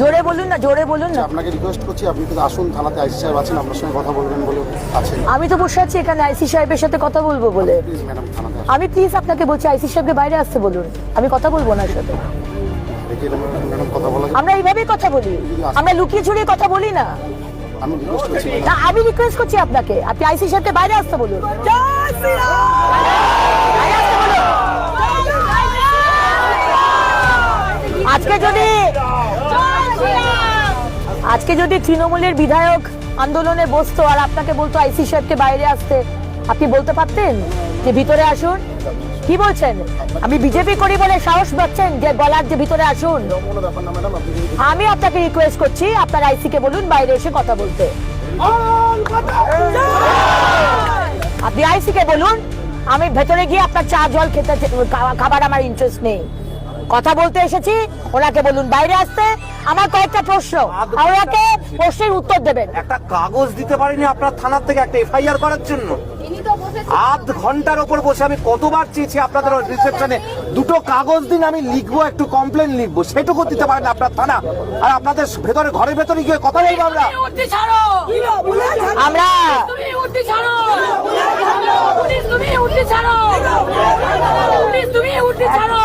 জোরে বলুন না জোরে বলুন না। আপনাকে রিকোয়েস্ট করছি আপনি কিন্তু আসুন থানাতে আইসি সাহেব আছেন আপনার সঙ্গে কথা বলবেন বলে আছেন। আমি তো বসে আছি এখানে আইসি সাহেবের সাথে কথা বলব বলে। আমি প্লিজ আপনাকে বলছি আইসি সাহেবকে বাইরে আসতে বলুন। আমি কথা বলব ওনার সাথে। কথা বলা আমরা এইভাবেই কথা বলি। আমরা লুকিয়ে ছুড়িয়ে কথা বলি না। আমি রিকোয়েস্ট করছি না আমি রিকোয়েস্ট করছি আপনাকে। আপনি আইসি সাহেবকে বাইরে আসতে বলুন। আজকে যদি তৃণমূলের বিধায়ক আন্দোলনে বসতো আর আপনাকে বলতো আইসি সাহেবকে বাইরে আসতে, আপনি বলতে পারতেন যে ভিতরে আসুন? কি বলছেন? আমি বিজেপি করি বলে সাহস পাচ্ছেন যে বলার যে ভিতরে আসুন? আমি আপনাকে রিকোয়েস্ট করছি, আপনার আইসি কে বলুন, বাইরে এসে কথা বলতে। আপনি আইসি কে বলুন, আমি ভেতরে গিয়ে আপনার চা, জল খেতে খাবার আমার ইন্টারেস্ট নেই। কথা বলতে এসেছি ওনাকে বলুন বাইরে আসতে আমার কয়েকটা প্রশ্ন। ওনাকে প্রশ্নের উত্তর দেবেন। একটা কাগজ দিতে পারিনি আপনার থানার থেকে একটা এফআইআর করার জন্য। আধ ঘণ্টার ওপর বসে আমি কতবার চেয়েছি আপনাদের রিসেপশনে দুটো কাগজ দিন আমি লিখব একটু কমপ্লেন লিখব সেটুকু দিতে পারেন আপনার থানা। আর আপনাদের ভেতরে ঘরের ভেতরে গিয়ে কথা বলব আমরা। উঠতে ছাড়ো। আমরা তুমি উঠতে ছাড়ো পুলিশ তুমি উঠতে ছাড়ো পুলিশ তুমি উঠতে ছাড়ো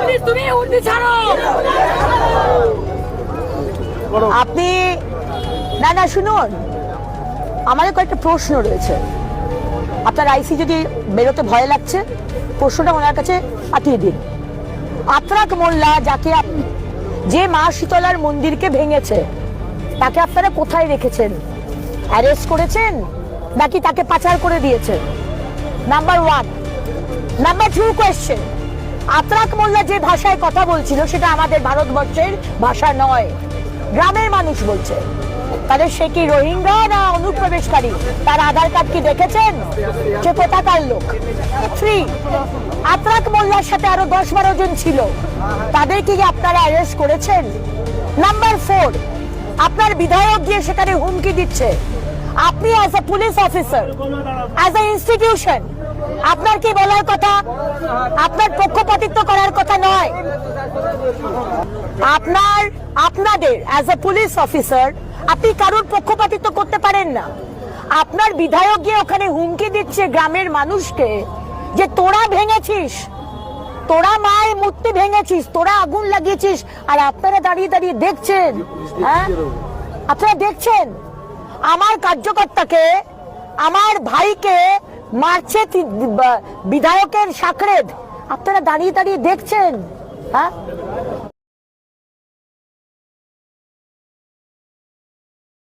পুলিশ তুমি উঠতে ছাড়ো আপনি, না না, শুনুন। আমাদের কয়েকটা প্রশ্ন রয়েছে। আপনার আইসি যদি বেরোতে ভয় লাগছে, প্রশ্নটা ওনার কাছে পাঠিয়ে দিন। আত্রাক মোল্লা, যাকে আপ- যে মা শীতলার মন্দিরকে ভেঙেছে, তাকে আপনারা কোথায় রেখেছেন? অ্যারেস্ট করেছেন? নাকি তাকে পাচার করে দিয়েছেন? Number one number two question Atrak Molla যে ভাষায় কথা বলছিল, সেটা আমাদের ভারতবর্ষের ভাষা নয়। গ্রামের মানুষ বলছে। তাহলে সে কি রোহিঙ্গা না অনুপ্রবেশকারী? তার আধার কার্ড কি দেখেছেন? সে কোথাকার লোক? থ্রি আত্রাক মোল্লার সাথে আরও দশ বারো জন ছিল। তাদের কি আপনারা অ্যারেস্ট করেছেন? নাম্বার ফোর আপনার বিধায়ক গিয়ে সেখানে হুমকি দিচ্ছে। আপনি as a police officer as a institution আপনার কি বলার কথা? আপনার পক্ষপাতিত্ব করার কথা নয়। আপনার, আপনাদের অ্যাজ এ পুলিশ অফিসার আপনি কারোর পক্ষপাতিত্ব করতে পারেন না। আপনার বিধায়ক গিয়ে ওখানে হুমকি দিচ্ছে গ্রামের মানুষকে যে তোরা ভেঙেছিস, তোরা মায়ের মূর্তি ভেঙেছিস, তোরা আগুন লাগিয়েছিস, আর আপনারা দাঁড়িয়ে দাঁড়িয়ে দেখছেন হ্যাঁ? আপনারা দেখছেন? আমার কার্যকর্তাকে, আমার ভাইকে মারছে বিধায়কের সাকরেদ। আপনারা দাঁড়িয়ে দাঁড়িয়ে দেখছেন হ্যাঁ?